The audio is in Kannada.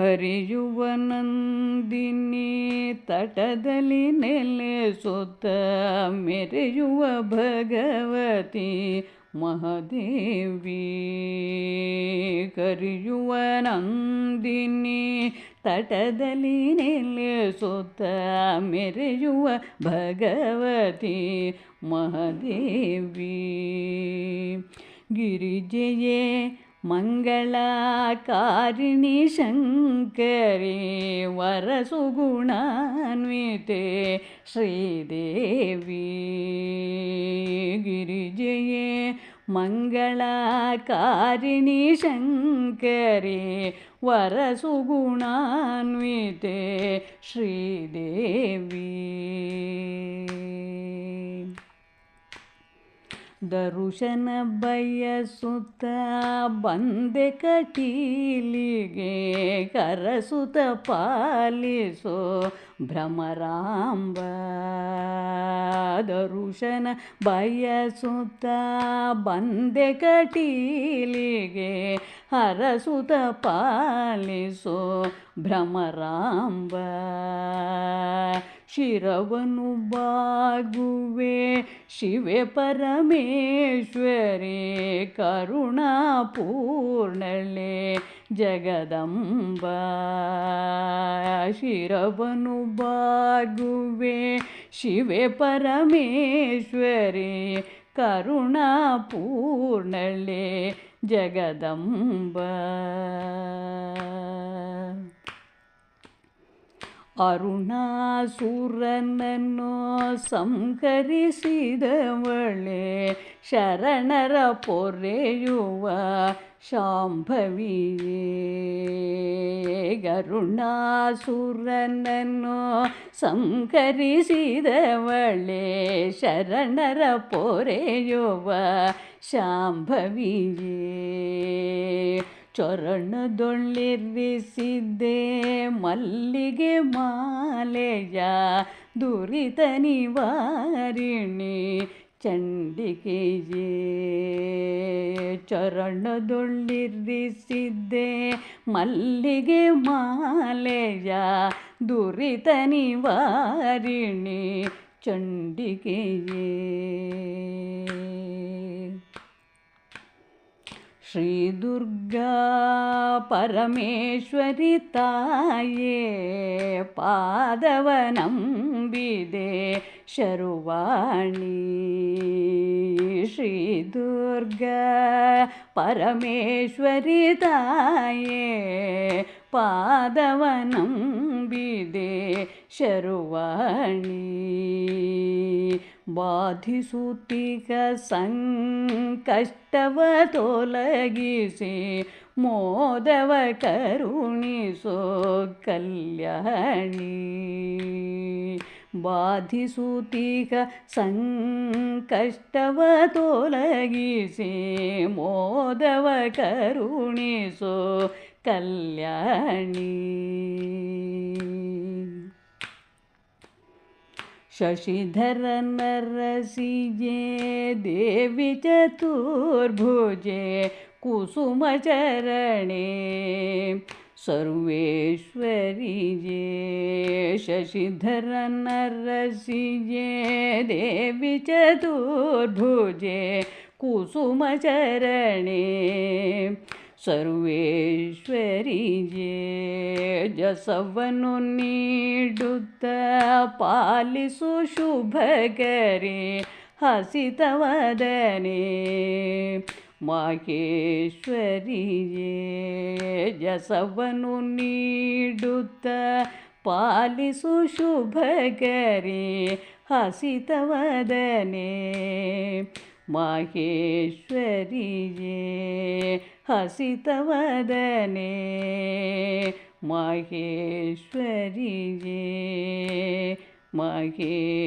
ಹರಿಯುವ ನಂದಿನಿ ತಟದಲ್ಲಿ ನೆಲೆಸುತ್ತ ಮೆರೆಯುವ ಭಗವತಿ ಮಹಾದೇವಿ. ಕರಿಯುವ ನಂದಿನಿ ತಟದಲ್ಲಿ ನೆಲೆಸುತ್ತ ಮೆರೆಯುವ ಭಗವತಿ ಮಹಾದೇವಿ. ಗಿರಿಜೆಯೇ ಮಂಗಳಕಾರಿಣಿ ಶಂಕರಿ ವರಸುಗುಣಾನ್ವಿತೆ ಶ್ರೀದೇವಿ ಗಿರಿಜೆಯೇ ಮಂಗಳಕಾರಿಣಿ ಶಂಕರಿ ವರಸುಗುಣಾನ್ವಿತೆ ಶ್ರೀದೇವಿ ದರುಶನ ಬಯಸುತ್ತ ಬಂದೆ ಕಟೀಲಿಗೆ ಕರಸುತ ಪಾಲಿಸೋ ಭ್ರಮರಾಂಬ. ದರುಶನ ಬಯಸುತ್ತ ಬಂದೆ ಕಟೀಲಿಗೆ ಹರಸುತ ಪಾಲಿಸೋ ಭ್ರಮರಾಂಬ. ಶಿರವನು ಬಾಗುವೆ. ಶಿವೆ ಪರಮೇಶ್ವರಿ ಕರುಣಾಪೂರ್ಣಳೆ ಜಗದಂಬ. ಶಿರವನು ಬಾಗುವೆ. ಶಿವೆ ಪರಮೇಶ್ವರಿ ಕರುಣಾಪೂರ್ಣಳೆ ಜಗದಂಬ. ಅರುಣಾಸುರನನ್ನು ಸಂಕರಿಸಿದವಳೆ ಶರಣರ ಪೊರೆಯುವ ಶಾಂಭವಿಯೇ. ಗರುಣಾಸುರನನ್ನು ಸಂಕರಿಸಿದವಳೆ ಶರಣರ ಪೊರೆಯುವ ಶಾಂಭವಿಯೇ. ಚರಣದೊಳ್ಳಿರಿಸಿದ್ದೆ ಮಲ್ಲಿಗೆ ಮಾಲೆಯ ದುರಿತ ನಿವಾರಿಣಿ ಚಂಡಿಕೆಯೇ. ಚರಣದೊಳ್ಳಿರಿಸಿದ್ದೆ ಮಲ್ಲಿಗೆ ಮಾಲೆಯ ದುರಿತ ನಿವಾರಿಣಿ ಚಂಡಿಕೆಯೇ. श्रीदुर्गा परमेश्वरिताये पादवनं विदे शर्वाणी। श्रीदुर्ग परमेश्वरिताये ಪಾದವನಂಬಿದೆ ಶರುವಾಣಿ. ಬಾಧಿಸುತ್ತಿಗ ಸಂಕಷ್ಟವ ತೊಲಗಿಸಿ ಮೋದವ ಕರುಣಿಸೋ ಕಲ್ಯಾಣಿ. ಬಾಧಿಸುತ್ತಿಗ ಸಂಕಷ್ಟವ ತೊಲಗಿಸಿ ಮೋದವ ಕರುಣಿಸೋ कल्याणि। शशिधरनरसिजे देवी चतुर्भुजे कुसुमचरणे सर्वेश्वरीजे शशिधरनरसिजे देवी चतुर्भुजे कुसुमचरणे ಚತುರ್ಭುಜೆ ಜಸವನು ನೀಡುತ್ತ ಪಾಲಿಸು ಶುಭಕರಿ ಹಸಿತವದನೆ. ಮಾಹೇಶ್ವರಿಯೇ ಜಸವನು ನೀಡುತ್ತ ಪಾಲಿಸು ಶುಭಕರಿ ಹಸಿತವದನೆ. ಮಾಹೇಶ್ವರಿಯೇ ಹಸಿತವದನೆ ಮಹೇಶ್ವರಿಯೇ ಮಹೇಶ್ವರಿಯೇ